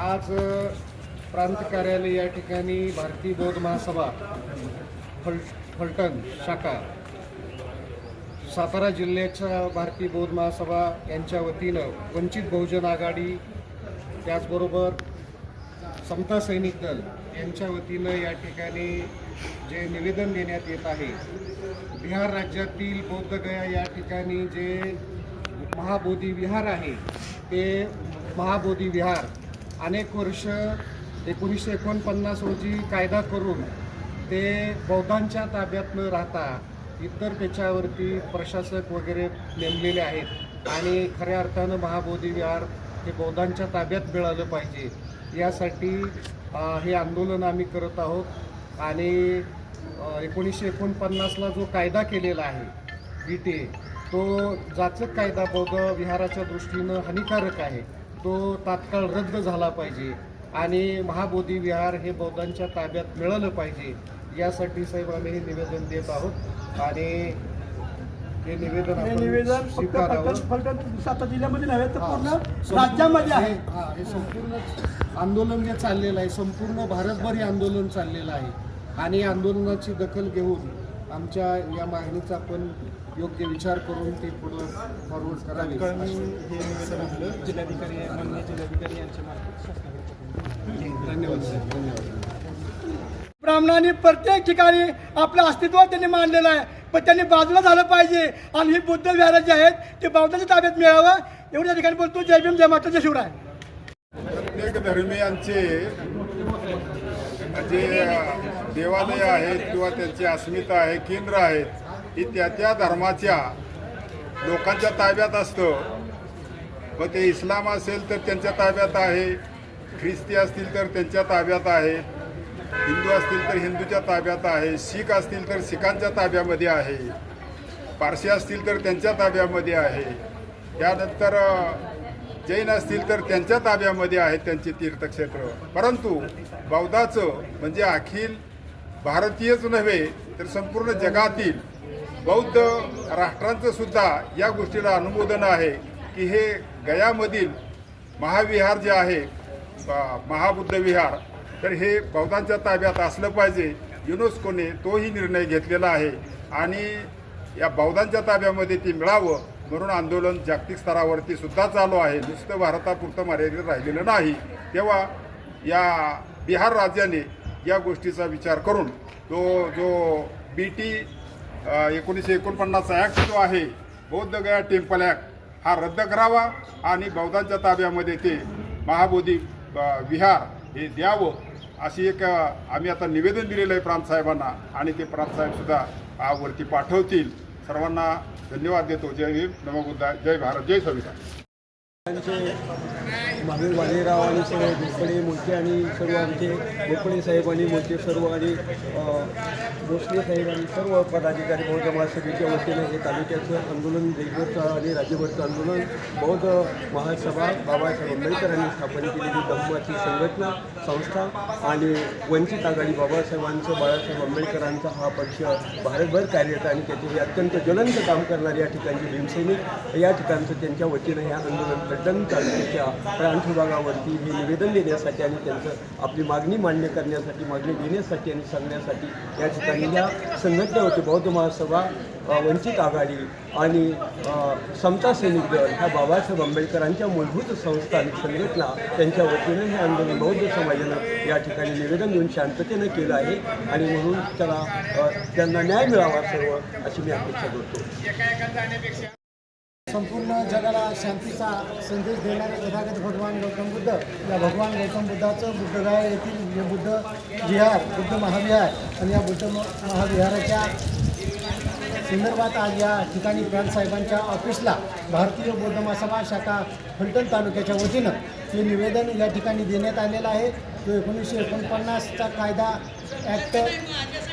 आज प्रांत कार्यालय या ठिकाणी भारतीय बौद्ध महासभा फल फलटण शाखा सातारा जिल्ह्याच्या भारतीय बौद्ध महासभा यांच्या वतीनं वंचित बहुजन आघाडी त्याचबरोबर समता सैनिक दल यांच्या वतीनं या ठिकाणी जे निवेदन देण्यात येत आहे बिहार राज्यातील बौद्धगया या ठिकाणी जे महाबोधी विहार आहे ते महाबोधी विहार अनेक वर्ष एकोणीसशे एकोणपन्नास रोजी कायदा करून ते बौद्धांच्या ताब्यात न राहता इतर त्याच्यावरती प्रशासक वगैरे नेमलेले आहेत. आणि खऱ्या अर्थानं महाबोधी विहार हे बौद्धांच्या ताब्यात मिळालं पाहिजे. यासाठी हे आंदोलन आम्ही करत आहोत. आणि एकोणीसशे एकोणपन्नासला जो कायदा केलेला आहे बी टी ए तो जाचक कायदा बौद्ध विहाराच्या दृष्टीनं हानिकारक आहे. तो तात्काळ रद्द झाला पाहिजे. आणि महाबोधी विहार हे बौद्धांच्या ताब्यात मिळालं पाहिजे. यासाठी साहेब आम्ही हे निवेदन देत आहोत. आणि हे निवेदन हे आपण निवेदन फक्त स्वीकारावं. फलटण फलटण सातारा जिल्ह्यामध्ये नव्हे तर हा. पूर्ण राज्यामध्ये आहे हे- हा, संपूर्ण आंदोलन जे चाललेलं आहे संपूर्ण भारतभर हे आंदोलन चाललेलं आहे आणि या आंदोलनाची दखल घेऊन आमच्या या मागणीचा आपण योग्य विचार करून ते पुढं फॉरवर्ड करावे हे निवेदन आपलं जिल्हाधिकारी माननीय जिल्हाधिकारी यांच्या मार्फत शासनाकडे धन्यवाद साहेब धन्यवाद ब्राह्मणांनी प्रत्येक ठिकाणी आपलं अस्तित्व त्यांनी मानलेलं आहे. पण त्यांनी बाजूला झालं पाहिजे. आणि ही बुद्ध विहार जे आहेत ते बौद्धाच्या ताब्यात मिळावं. एवढं त्या ठिकाणी बोलतो. जय भीम जय माता जय शिवराय. प्रत्येक धर्मियांचे जे देवालय आहेत किंवा त्यांची अस्मिता आहे केंद्र आहेत ही त्या त्या धर्माच्या लोकांच्या ताब्यात असतं. मग ते इस्लाम असेल तर त्यांच्या ताब्यात आहे. ख्रिस्ती असतील तर त्यांच्या ताब्यात आहे. हिंदू असतील तर हिंदूच्या ताब्यात आहे शीख असतील तर शिखांच्या ताब्यामध्ये आहे पारशी असतील तर त्यांच्या ताब्यामध्ये आहे. त्यानंतर जैन असतील तर त्यांच्या ताब्यामध्ये आहेत त्यांचे तीर्थक्षेत्र. परंतु बौद्धाचं म्हणजे अखिल भारतीयच नव्हे तर संपूर्ण जगातील बौद्ध राष्ट्रांचं सुद्धा या गोष्टीला अनुमोदन आहे की हे गयामधील महाविहार जे आहे महाबुद्ध विहार तर हे बौद्धांच्या ताब्यात असलं पाहिजे. युनेस्कोने तोही निर्णय घेतलेला आहे. आणि या बौद्धांच्या ताब्यामध्ये ते मिळावं म्हणून आंदोलन जागतिक स्तरावरती सुद्धा चालू आहे. नुसतं भारतापुरतं मर्यादित राहिलेलं नाही. तेव्हा या बिहार राज्याने या गोष्टीचा विचार करून तो जो बी टी एकोणीसशे एकोणपन्नासचा ॲक्ट जो आहे बौद्ध गया टेम्पल ॲक्ट हा रद्द करावा आणि बौद्धांच्या ताब्यामध्ये ते महाबोधी विहार हे द्यावं. अशी एक आम्ही आता निवेदन दिलेलं आहे प्रांतसाहेबांना आणि ते प्रांतसाहेबसुद्धा वरती पाठवतील. सर्वांना धन्यवाद देतो. जय हिंद नमो बुद्धा जय भारत जय संविधान. आमचे महावीर वालेराव आणि सर्व भोसले मोठे आणि सर्व आमचे भोसले साहेब आणि मोठे सर्व आणि भोसले साहेब आणि सर्व पदाधिकारी बौद्ध महासभेच्या वतीने हे तालुक्याचं आंदोलन देशभरचं आणि राज्यभरचं आंदोलन बौद्ध महासभा बाबासाहेब आंबेडकरांनी स्थापन केलेली धम्माची संघटना संस्था आणि वंचित आघाडी बाबासाहेबांचं बाळासाहेब आंबेडकरांचा हा पक्ष भारतभर कार्यरत आणि त्याचे अत्यंत ज्वलंत काम करणारे या ठिकाणचे भीमसैनिक या ठिकाणचं त्यांच्या वतीनं हे आंदोलन फलटण तालुक्याच्या प्रांत विभागावरती हे निवेदन देण्यासाठी आणि त्यांचं आपली मागणी मान्य करण्यासाठी मागणी देण्यासाठी आणि सांगण्यासाठी या ठिकाणी या संघटना होती बौद्ध महासभा वंचित आघाडी आणि समता सैनिक दल ह्या बाबासाहेब आंबेडकरांच्या मूलभूत संस्था आणि संघटना त्यांच्या वतीनं हे आंदोलन बौद्ध समाजानं या ठिकाणी निवेदन देऊन शांततेनं केलं आहे आणि म्हणून त्याला त्यांना न्याय मिळावा सर्व अशी मी अपेक्षा करतो. संपूर्ण जगाला शांतीचा संदेश देणारे तथागत भगवान गौतम बुद्ध. या भगवान गौतम बुद्धाचं बुद्धगया येथील हे बुद्ध विहार बुद्ध महाविहार आणि या बुद्ध म- महाविहाराच्या संदर्भात आज या ठिकाणी प्रांतसाहेबांच्या ऑफिसला भारतीय बौद्ध महासभा शाखा फलटण तालुक्याच्या वतीनं हे निवेदन या ठिकाणी देण्यात आलेलं आहे. तो एकोणीसशे एकोणपन्नासचा कायदा ॲक्ट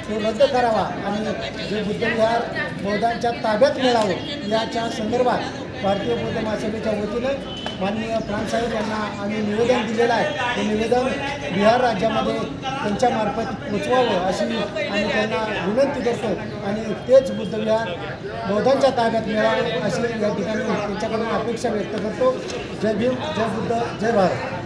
तो रद्द करावा आणि जे बुद्धविहार बौद्धांच्या ताब्यात मिळावं याच्या संदर्भात भारतीय बौद्ध महासभेच्या वतीनं माननीय प्राणसाहेब यांना आम्ही निवेदन दिलेलं आहे. ते निवेदन बिहार राज्यामध्ये त्यांच्यामार्फत पोचवावं अशी आम्ही त्यांना विनंती करतो आणि तेच बुद्धविहार बौद्धांच्या ताब्यात मिळावं अशी या ठिकाणी त्यांच्याकडून अपेक्षा व्यक्त करतो. जय भीम जय बुद्ध जय भारत.